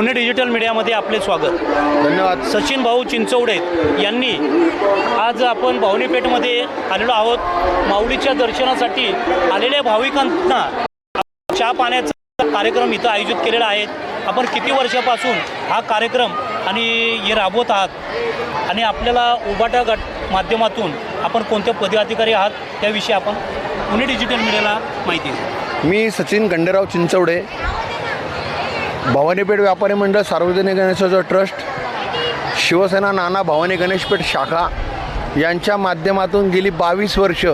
Pune digital मीडियामध्ये आपले स्वागत. धन्यवाद. सचिन भाऊ चिंचवडे यांनी आज आपण भावनीपेठमध्ये आलेलो आहोत. माऊलीच्या दर्शनासाठी आलेल्या भाविकांना चहा पाण्याचा कार्यक्रम इथं आयोजित केलेला आहे. आपण किती वर्षापासून हा कार्यक्रम आणि हे राबवत आहात? आणि आपल्याला उबाटा गट माध्यमातून आपण कोणत्या पदाधिकारी आहात? त्याविषयी आपण पुणे डिजिटल मीडियाला माहिती. मी सचिन गंडेराव चिंचवडे. भवानीपेठ व्यापारी मंडळ सार्वजनिक गणेशोत्सव ट्रस्ट शिवसेना नाना भवानी गणेशपेठ शाखा यांच्या माध्यमातून गेली बावीस वर्ष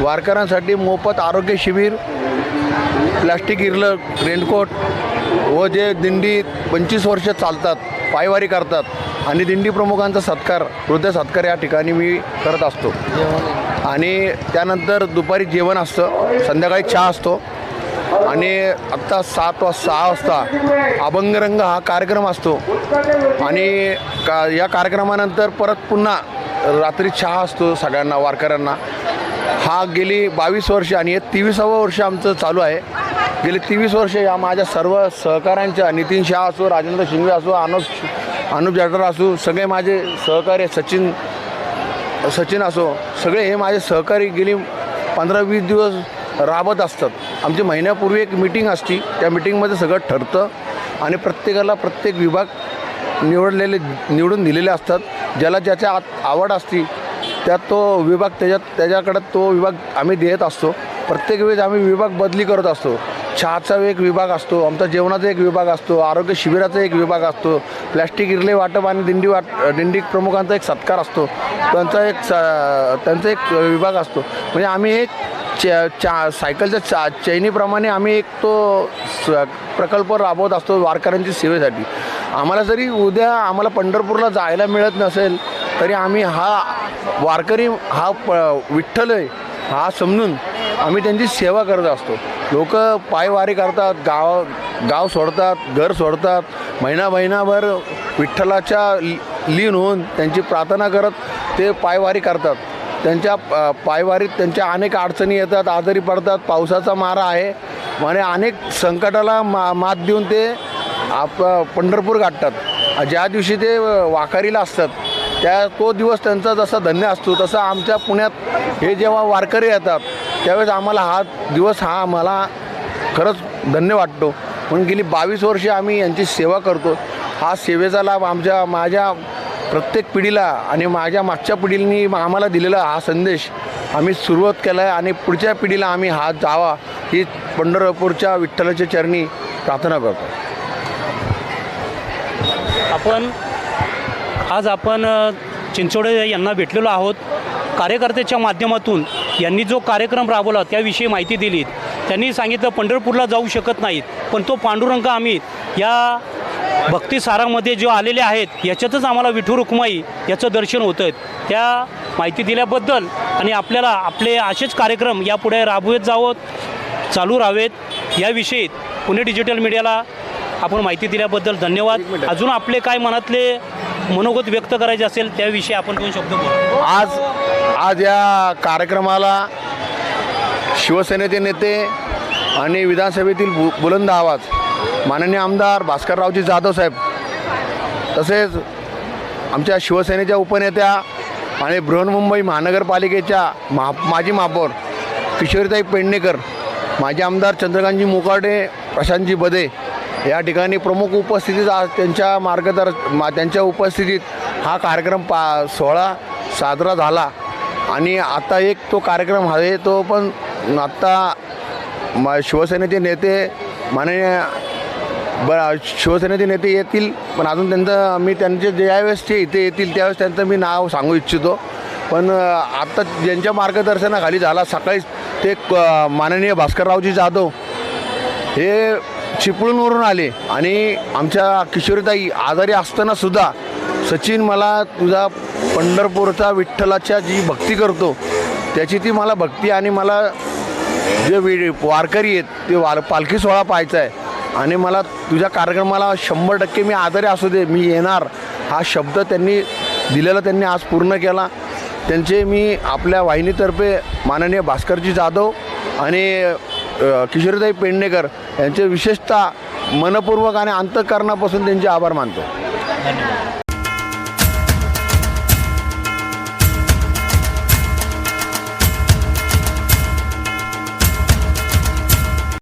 वारकऱ्यांसाठी मोफत आरोग्य शिबिर प्लास्टिक इरलं रेनकोट व जे दिंडी पंचवीस वर्ष चालतात पायवारी करतात आणि दिंडी प्रमुखांचा सत्कार हृदय सत्कार या ठिकाणी मी करत असतो. आणि त्यानंतर दुपारी जेवण असतं संध्याकाळी चहा असतो. आणि आत्ता सात वा सहा वाजता अभंगरंग हा कार्यक्रम असतो. आणि का या कार्यक्रमानंतर परत पुन्हा रात्री चहा असतो सगळ्यांना वारकऱ्यांना. हा गेली बावीस वर्ष आणि हे तेवीसावं वर्ष आमचं चालू आहे. गेली तेवीस वर्ष या माझ्या सर्व सहकाऱ्यांच्या नितीन शाह असो राजेंद्र शिंगवे असो अनुप अनुप जाटर असो सगळे माझे सहकारी सचिन सचिन असो सगळे हे माझे सहकारी गेली पंधरा वीस दिवस राबत असतात. आमची महिन्यापूर्वी एक मिटिंग असती. त्या मिटिंगमध्ये सगळं ठरतं आणि प्रत्येकाला प्रत्येक विभाग निवडलेले निवडून दिलेले असतात. ज्याला ज्याच्या आत आवड असती त्यात तो विभाग त्याच्यात त्याच्याकडं तो विभाग आम्ही देत असतो. प्रत्येक वेळेस आम्ही विभाग बदली करत असतो. चहाचा एक विभाग असतो आमचा जेवणाचा एक विभाग असतो आरोग्य शिबिराचा एक विभाग असतो प्लॅस्टिक इरले वाटप आणि दिंडी वाट दिंडी प्रमुखांचा एक सत्कार असतो. त्यांचा एक स त्यांचा एक विभाग असतो. म्हणजे आम्ही एक च्या चा सायकलच्या चा चैनीप्रमाणे आम्ही एक तो स प्रकल्प राबवत असतो वारकऱ्यांच्या सेवेसाठी. आम्हाला जरी उद्या आम्हाला पंढरपूरला जायला मिळत नसेल तरी आम्ही हा वारकरी हा प विठ्ठल आहे हा समजून आम्ही त्यांची सेवा करत असतो. लोक पायवारी करतात गाव गाव सोडतात घर सोडतात महिना महिनाभर विठ्ठलाच्या लीन होऊन त्यांची प्रार्थना करत ते पायवारी करतात. त्यांच्या पायवारीत त्यांच्या अनेक अडचणी येतात आजारी पडतात पावसाचा मारा आहे. आणि अनेक संकटाला मा मात देऊन ते आप पंढरपूर गाठतात. ज्या दिवशी ते वाखारीला असतात त्या तो दिवस त्यांचा जसा धन्य असतो तसा आमच्या पुण्यात हे जेव्हा वारकरी येतात त्यावेळेस आम्हाला हा दिवस हा आम्हाला खरंच धन्य वाटतो. म्हणून गेली बावीस वर्षे आम्ही यांची सेवा करतो. हा सेवेचा लाभ आमच्या माझ्या प्रत्येक पिढीला आणि माझ्या मागच्या पिढीने आम्हाला दिलेला हा संदेश आम्ही सुरुवात केला आहे आणि पुढच्या पिढीला आम्ही हा जावा ही पंढरपूरच्या विठ्ठलाच्या चरणी प्रार्थना करतो. आपण आज आपण चिंचोडे यांना भेटलेलो आहोत. कार्यकर्त्याच्या माध्यमातून यांनी जो कार्यक्रम राबवला त्याविषयी माहिती दिली त्यांनी सांगितलं पंढरपूरला जाऊ शकत नाहीत पण तो पांडुरंग आम्ही या भक्तिसारामध्ये जो आलेले आहेत याच्यातच आम्हाला विठू रुक्माई याचं दर्शन होतं त्या माहिती दिल्याबद्दल आणि आपल्याला आपले असेच कार्यक्रम यापुढे राबवत जावं चालू राहावेत याविषयी पुणे डिजिटल मीडियाला आपण माहिती दिल्याबद्दल धन्यवाद. अजून आपले काय मनातले मनोगत व्यक्त करायचे असेल त्याविषयी आपण दोन शब्द बोलू. आज आज या कार्यक्रमाला शिवसेनेचे नेते आणि विधानसभेतील बु बुलंद आवाज माननीय आमदार भास्कररावजी जाधव साहेब तसेच आमच्या शिवसेनेच्या उपनेत्या आणि बृहन्मुंबई महानगरपालिकेच्या महा माजी महापौर किशोरीताई पेडणेकर माजी आमदार चंद्रकांतजी मुकाडे प्रशांतजी बदे या ठिकाणी प्रमुख उपस्थितीत आज त्यांच्या मार्गदर्श मा त्यांच्या उपस्थितीत हा कार्यक्रम पा सोहळा साजरा झाला. आणि आता एक तो कार्यक्रम आहे तो पण आत्ता म शिवसेनेचे नेते माननीय ब शिवसेनेचे नेते येतील पण अजून त्यांचं मी त्यांचे ज्यावेळेस ते इथे येतील त्यावेळेस त्यांचं मी नाव सांगू इच्छितो. पण आत्ता ज्यांच्या मार्गदर्शनाखाली झाला सकाळीच ते माननीय भास्कररावजी जाधव हे चिपळूणवरून आले. आणि आमच्या किशोरीताई आजारी असतानासुद्धा सचिन मला तुझा पंढरपूरचा विठ्ठलाच्या जी भक्ती करतो त्याची ती मला भक्ती आणि मला जे वारकरी आहेत ते वार पालखी सोहळा पाहायचा आहे. आणि मला तुझ्या कार्यक्रमाला शंभर टक्के मी आजारी असू दे मी येणार. हा शब्द त्यांनी दिलेला त्यांनी आज पूर्ण केला. त्यांचे मी आपल्या वाहिनीतर्फे माननीय भास्करजी जाधव आणि किशोरीताई पेडणेकर यांचे विशेषतः मनपूर्वक आणि अंतकरणापासून त्यांचे आभार मानतो.